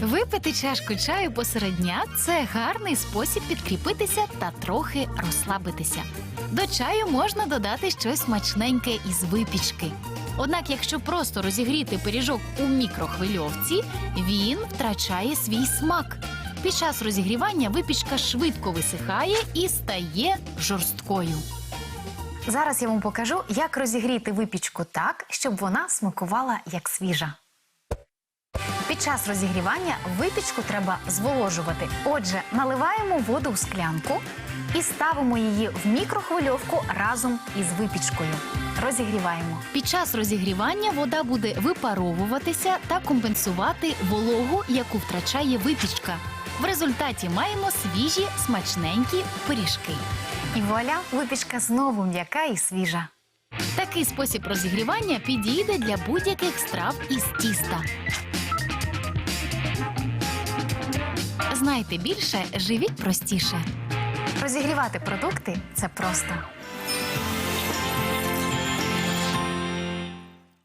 Випити чашку чаю посеред дня це гарний спосіб підкріпитися та трохи розслабитися. До чаю можна додати щось смачненьке із випічки. Однак, якщо просто розігріти пиріжок у мікрохвильовці, він втрачає свій смак. Під час розігрівання випічка швидко висихає і стає жорсткою. Зараз я вам покажу, як розігріти випічку так, щоб вона смакувала як свіжа. Під час розігрівання випічку треба зволожувати. Отже, наливаємо воду в склянку і ставимо її в мікрохвильовку разом із випічкою. Розігріваємо. Під час розігрівання вода буде випаровуватися та компенсувати вологу, яку втрачає випічка. В результаті маємо свіжі смачненькі пиріжки. І вуаля, випічка знову м'яка і свіжа. Такий спосіб розігрівання підійде для будь-яких страв із тіста. Знайте більше, живіть простіше. Розігрівати продукти це просто.